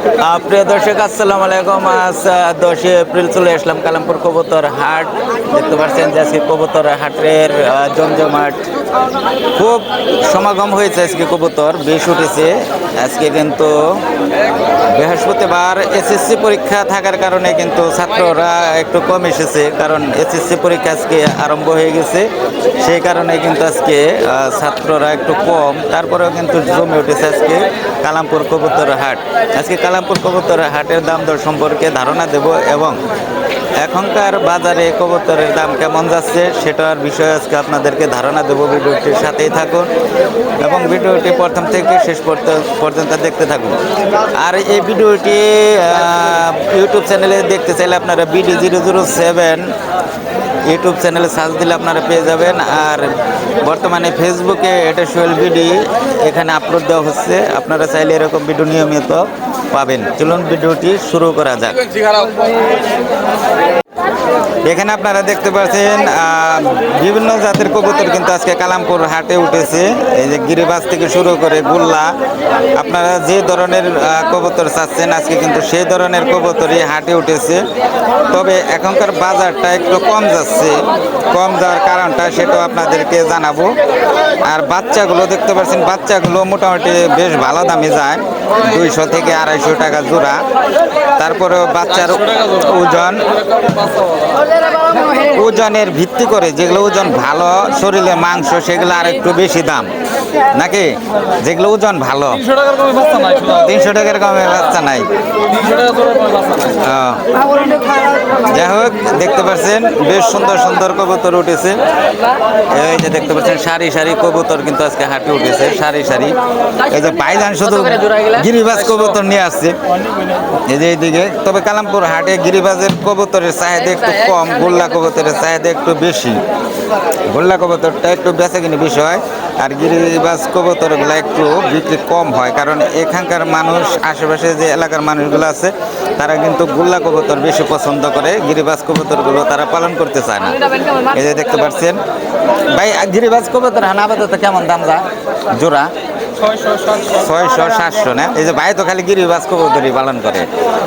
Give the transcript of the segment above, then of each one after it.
প্রিয় দর্শক, আসসালামু আলাইকুম। আজ দশই এপ্রিল চলে আসলাম কালামপুর কবুতর হাট। দেখতে পাচ্ছেন যে কবুতর হাটের জমজমাট খুব সমাগম হয়েছে আজকে কবুতর, বেশ উঠেছে। আজকে কিন্তু বৃহস্পতিবার এসএসসি পরীক্ষা থাকার কারণে কিন্তু ছাত্ররা একটু কম এসেছে, কারণ এসএসসি পরীক্ষা আজকে আরম্ভ হয়ে গেছে। সেই কারণে কিন্তু আজকে ছাত্ররা একটু কম। তারপরেও কিন্তু জমে উঠেছে আজকে কালামপুর কবুতর হাট। আজকে কালামপুর কবুতর হাটের দাম দর সম্পর্কে ধারণা দেব এবং এখনকার বাজারে কবুতরের দাম কেমন যাচ্ছে সেটার বিষয়ে আজকে আপনাদেরকে ধারণা দেবো ভিডিওটির সাথেই থাকুন এবং ভিডিওটি প্রথম থেকে শেষ পর্যন্ত দেখতে থাকুন। আর এই ভিডিওটি ইউটিউব চ্যানেলে দেখতে চাইলে আপনারা BD zero zero seven YouTube চ্যানেলে সার্চ দিলে আপনারা পেয়ে যাবেন। আর বর্তমানে ফেসবুকে এটা সোহেল বিডি এখানে আপলোড দেওয়া হচ্ছে। আপনারা চাইলে এরকম ভিডিও নিয়মিত পাবেন। চলুন ভিডিওটি শুরু করা যাক। এখানে আপনারা দেখতে পাচ্ছেন বিভিন্ন জাতের কবুতর কিন্তু আজকে কালামপুর হাটে উঠেছে। এই যে গিরিবাস থেকে শুরু করে গুল্লা, আপনারা যে ধরনের কবুতর চাচ্ছেন, আজকে কিন্তু সেই ধরনের কবুতরই হাটে উঠেছে। তবে এখনকার বাজারটা একটু কম যাচ্ছে। কম যাওয়ার কারণটা সেটাও আপনাদেরকে জানাব। আর বাচ্চাগুলো দেখতে পাচ্ছেন, বাচ্চাগুলো মোটামুটি বেশ ভালো দামে যায়। দুইশো থেকে আড়াইশো টাকা জোড়া। তারপরেও বাচ্চার ওজন ওজনের ভিত্তি করে যেগুলো ওজন ভালো শরীরে মাংস সেগুলো আর একটু বেশি দাম। নাকি? যেগুলো ওজন ভালো। তিনশো টাকার কমে বাচ্চা নাই। যাই হোক দেখতে পাচ্ছেন বেশ সুন্দর সুন্দর কবুতর উঠেছে। এই যে দেখতে পাচ্ছেন সারি সারি কবুতর কিন্তু আজকে হাটে উঠেছে সারি সারি। এই যে ভাইজান শুধু গিরিবাজ কবুতর নিয়ে আসছে। এই যে এইদিকে তবে কালামপুর হাটে গিরিবাজের কবুতরের চাহিদা একটু কম গোল্লা কবুতরের চাহিদা একটু বেশি। গোল্লা কবুতরটা একটু বেচা কিনে বেশি হয় আর গিরিবাজ কবুতরগুলো একটু বিক্রি কম হয় কারণ এখানকার মানুষ আশেপাশে যে এলাকার মানুষগুলো আছে তারা কিন্তু গোল্লা কবুতর বেশি পছন্দ করে। গিরিবাজ কবুতরগুলো তারা পালন করতে চায় না। এই যে দেখতে পাচ্ছেন, ভাই, গিরিবাজ কবুতর হানা আপাতত কেমন দাম যা? জোড়া? ছয়শো, সাতশো না? এই যে ভাই তো খালি গিরিবাজ কবুতরই পালন করে।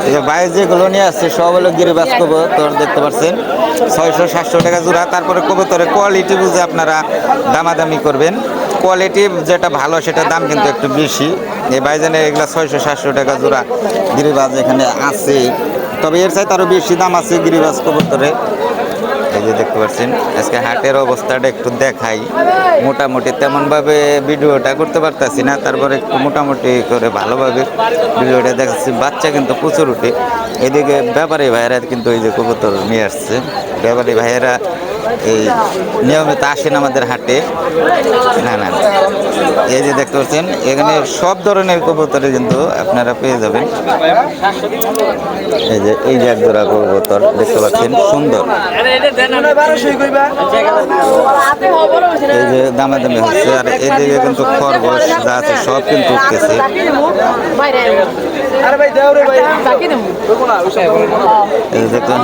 এই যে ভাই যেগুলো নিয়ে আসছে, সব হলো গিরিবাজ কবুতর, দেখতে পাচ্ছেন। ছয়শো, সাতশো টাকা জোড়া। তারপরে কবুতরের কোয়ালিটি বুঝে আপনারা দামাদামি করবেন। কোয়ালিটি যেটা ভালো, সেটা দাম কিন্তু একটু বেশি। এই ভাইজানের এগুলা ছয়শো, সাতশো টাকা জোড়া গিরিবাজ এখানে আছে। তবে এর চাইতে আরও বেশি দাম আছে গিরিবাস কবুতরে। এই যে দেখতে পাচ্ছেন, আজকে হাটের অবস্থাটা একটু দেখাই। মোটামুটি তেমনভাবে ভিডিওটা করতে পারতেছি না, তারপরে একটু মোটামুটি করে ভালোভাবে ভিডিওটা দেখাচ্ছি। বাচ্চা কিন্তু প্রচুর উঠে। এদিকে ব্যাপারী ভাইয়েরা কিন্তু এই যে কবুতর নিয়ে আসছে। ব্যাপারী ভাইয়েরা এই নিয়মিত আসেন আমাদের হাটে। না না। এই যে দেখতে পাচ্ছেন এখানে সব ধরনের কবুতরে কিন্তু আপনারা পেয়ে যাবেন। এই যে এই যে এক জোড়া কবুতর দেখতে পাচ্ছেন সুন্দর। এই যে দামাদামি হচ্ছে আর এদিকে কিন্তু খরগোশ যা আছে সব কিন্তু উঠতেছে। এই যে দেখুন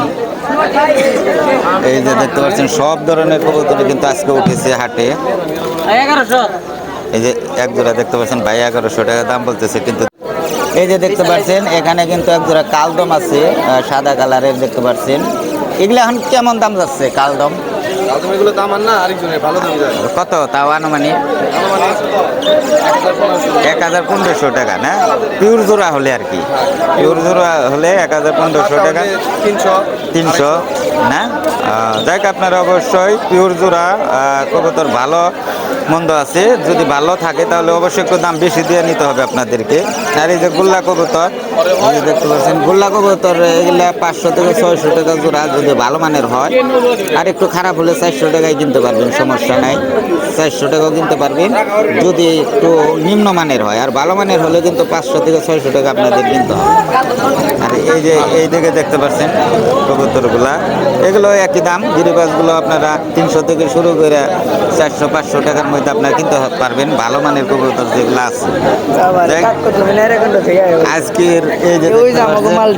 এই যে দেখতে পাচ্ছেন সব ধরনের কবুতর কিন্তু আজকে উঠেছে হাটে। এই যে এক জোড়া দেখতে পাচ্ছেন ভাই এগারোশো টাকা দাম বলতেছে কিন্তু এই যে দেখতে পাচ্ছেন এখানে কিন্তু এক জোড়া কালদম আছে সাদা কালারের দেখতে পাচ্ছেন। এগুলো এখন কেমন দাম যাচ্ছে কালদম? তুমি এগুলো দাম আর না আরেকজনের ভালো দাম যায়। কত? তাও আনুমানিক? এক হাজার পনেরোশো টাকা না? পিওর জোড়া হলে আর কি। পিওর জোড়া হলে এক হাজার পনেরোশো টাকা। তিনশো। তিনশো, না? যাক আপনারা অবশ্যই পিওর জোড়া কবুতর ভালো, মন্দ আছে। যদি ভালো থাকে, তাহলে অবশ্যই একটু দাম বেশি দিয়ে নিতে হবে আপনাদেরকে। আর এই যে গোল্লা কবুতর দেখতে পাচ্ছেন, গোল্লা কবুতর, এগুলা পাঁচশো থেকে ছয়শো টাকা জোড়া, যদি ভালো মানের হয়। আর একটু খারাপ হলে চারশো টাকায় কিনতে পারবেন, সমস্যা নাই। চারশো টাকাও কিনতে পারবেন। যদি একটু নিম্নমানের হয়, আর ভালো মানের হলে কিন্তু পাঁচশো থেকে ছয়শো টাকা আপনাদের কিনতে হবে। আর এই যে, এই দিকে দেখতে পাচ্ছেন কবুতরগুলা এগুলো একই দাম। গিরিবাসগুলো আপনারা তিনশো থেকে শুরু করে চারশো পাঁচশো টাকার মধ্যে আপনারা কিনতে পারবেন। ভালো মানের কবুতর যেগুলো আছে। আজকের এই যে মাল।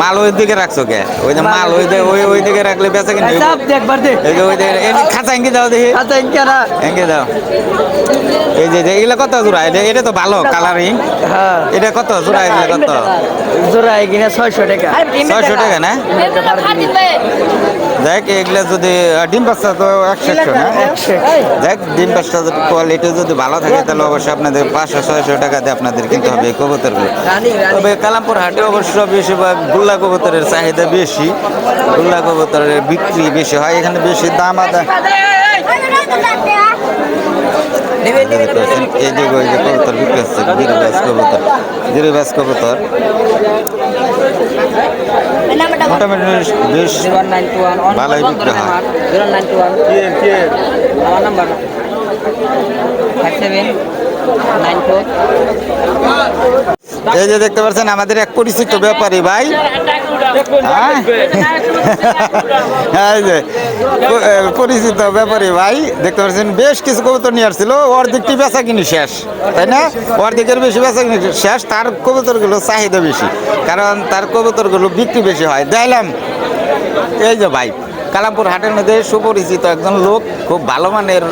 কোন ওই দিকে রাখছো কে? ওই যে মাল ওই ওই ওই দিকে রাখলে বেচা কিনে চাপ দে একবার দে। এই যে ওই দিকে খাঁচা এঙ্গে দাও দেখি। আচ্ছা এঙ্গে দাও। এই যে যে কত জোড়া? এটা এটা তো ভালো কালারিং হ্যাঁ। এটা কত? জোড়া এগুলা কত? জোড়া এখানে ছয়শো টাকা ছয়শো টাকা না দেখ এগুলা যদি ডিম বাচ্চা তো একশো একশো না দেখ ডিম পাঁচটা কোয়ালিটি যদি ভালো থাকে তাহলে অবশ্যই আপনাদের পাঁচশো ছয়শো টাকাতে আপনাদের কিনতে হবে এই কবুতরগুলো তবে কালামপুর হাটে অবশ্য বেশিরভাগ গুল্লা কবুতরের চাহিদা বেশি গুল্লা কবুতরের বিক্রি বেশি হয় এখানে বেশি দাম আদা এই যে ওই যে কবুতর বিক্রি হচ্ছে গিরিবাস কবুতর গিরিবাস কবুতর। মোটামুটি বেশ ভালোই বিক্রি হয়। আমার number five seven nine four এই যে দেখতে পাচ্ছেন, আমাদের এক পরিচিত ব্যাপারী ভাই। হ্যাঁ? পরিচিত ব্যাপারী ভাই, দেখতে পাচ্ছেন, বেশ কিছু কবুতর নিয়ে আসছিল। অর্ধেকটি বেচা কিনি শেষ, তাই না? অর্ধেকের বেশি বেচা কিনি শেষ, তার কবুতরগুলো চাহিদা বেশি, কারণ তার কবুতরগুলো বিক্রি বেশি হয়। দেখলাম এই যে ভাই কালামপুর হাটের মধ্যে সুপরিচিত একজন লোক, খুব ভালো মানের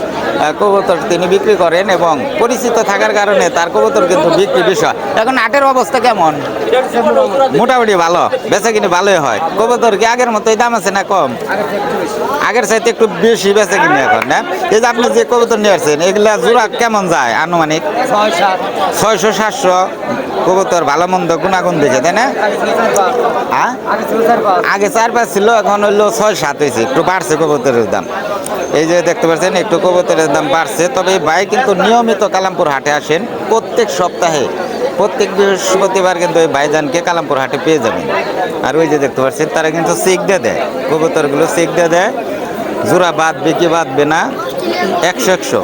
কবুতর তিনি বিক্রি করেন এবং পরিচিত থাকার কারণে তার কবুতর কিন্তু বিক্রি বিষয়। এখন হাটের অবস্থা কেমন? মোটামুটি ভালো। বেচা কিনে ভালোই হয়। কবুতর কি আগের মতোই দাম আছে না কম? আগের চাইতে একটু বেশি। বেচা কিনে এখন না? এই যে আপনি যে কবুতর নিয়ে আসছেন এগুলা জোড়া কেমন যায় আনুমানিক? ছয়শো সাতশো কবুতর ভালো মন্দ গুণাগুণ দিয়েছে তাই না? আগে চার পাঁচ। ছিল এখন হইল ছয় সাত হয়েছে একটু বাড়ছে কবুতরের দাম। এই যে দেখতে পাচ্ছেন একটু কবুতরের দাম বাড়ছে। তবে ভাই কিন্তু নিয়মিত কালামপুর হাটে আসেন প্রত্যেক সপ্তাহে। প্রত্যেক বৃহস্পতিবার কিন্তু ওই ভাইজানকে কালামপুর হাটে পেয়ে যাবেন। আর ওই যে দেখতে পাচ্ছেন, তারা কিন্তু চেক দিয়ে দেয়। কবুতরগুলো চেক দিয়ে দেয়। জোড়া বাঁধবে কি বাঁধবে না? একশো একশো।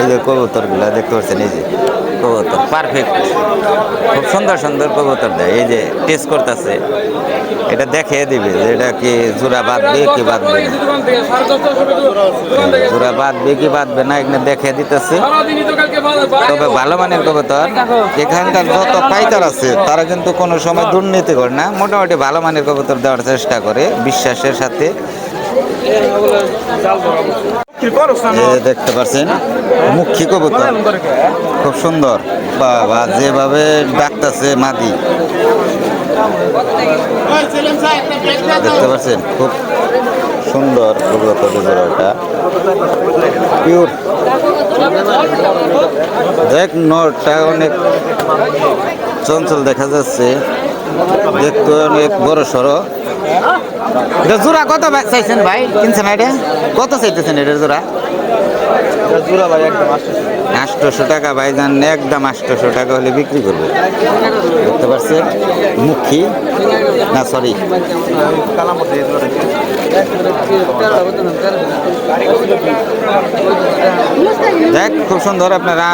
এই যে কবুতরগুলো, দেখতে পাচ্ছেন, এই যে। কবুতর পারফেক্ট খুব সুন্দর সুন্দর কবুতর দেয়। এই যে টেস্ট করতেছে, এটা দেখিয়ে দিবে যে এটা কি জোড়া বাঁধবে কি বাঁধবে না। জোড়া বাঁধবে কি বাঁধবে না, এখানে দেখিয়ে দিতেছে। তবে ভালো মানের কবুতর, এখানকার যত পাইকার আছে, তারা কিন্তু কোনো সময় দুর্নীতি করে না। মোটামুটি ভালো মানের কবুতর দেওয়ার চেষ্টা করে, বিশ্বাসের সাথে। দেখতে পাচ্ছেন মুখী কবুতর। খুব সুন্দর। বাবা, যেভাবে ডাকতেছে মাদি। দেখতে পাচ্ছেন খুব সুন্দর কবুতর পিওর দেখ নটা অনেক চঞ্চল দেখা যাচ্ছে। দেখতে অনেক বড় সড়ো এটা জোড়া কত ভাই চাইছেন ভাই? কিনছেন এটা? কত চাইতেছেন এটার জোড়া? জোড়া ভাই একদম আটশোশো। টাকা ভাইজান একদম আটশোশো টাকা হলে বিক্রি করবে। দেখতে পাচ্ছেন? মুখী? না সরি দেখ খুব সুন্দর আপনারা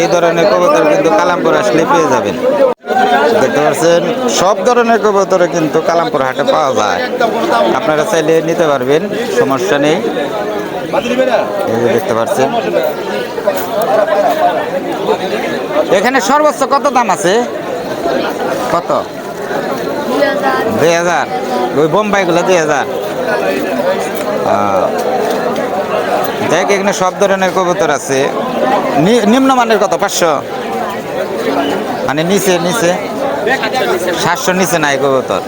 এই ধরনের কবুতর কিন্তু কালামপুর আসলে পেয়ে যাবেন। দেখতে পাচ্ছেন, সব ধরনের কবুতরে কিন্তু কালামপুর হাটে পাওয়া যায়। আপনারা চাইলে নিতে পারবেন, সমস্যা নেই। দেখতে পাচ্ছেন। এখানে সর্বোচ্চ কত দাম আছে? কত? দুই হাজার। ওই বোম্বাইগুলো দুই হাজার। দেখ, এখানে সব ধরনের কবুতর আছে। নিম্নমানের কত? পাঁচশো? মানে নিচে নিচে। সাতশো নিচে নাই কবুতর।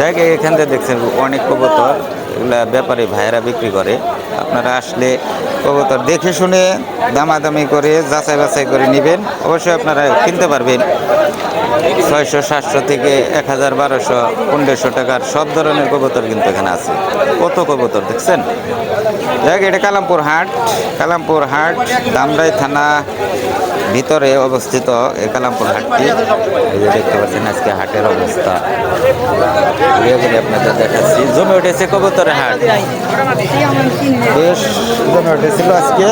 দেখ, এখান থেকে দেখছেন অনেক কবুতর। এগুলা ব্যাপারী ভাইয়েরা বিক্রি করে। আপনারা আসলে কবুতর দেখে শুনে দামাদামি করে, যাচাই বাছাই করে নেবেন। অবশ্যই আপনারা কিনতে পারবেন। ছয়শো, সাতশো থেকে এক হাজার, বারোশো, পনেরোশো টাকার সব ধরনের কবুতর কিন্তু এখানে আছে। কত কবুতর দেখছেন? দেখ, এটা কালামপুর হাট। কালামপুর হাট, দামরাই থানা ভিতরে অবস্থিত কালামপুর হাটটি। দেখতে পাচ্ছেন আজকে হাটের অবস্থা। ঘুরে আপনাদের দেখাচ্ছি। জমে উঠেছে কবুতরের হাট। বেশ জমে উঠেছিল আজকে।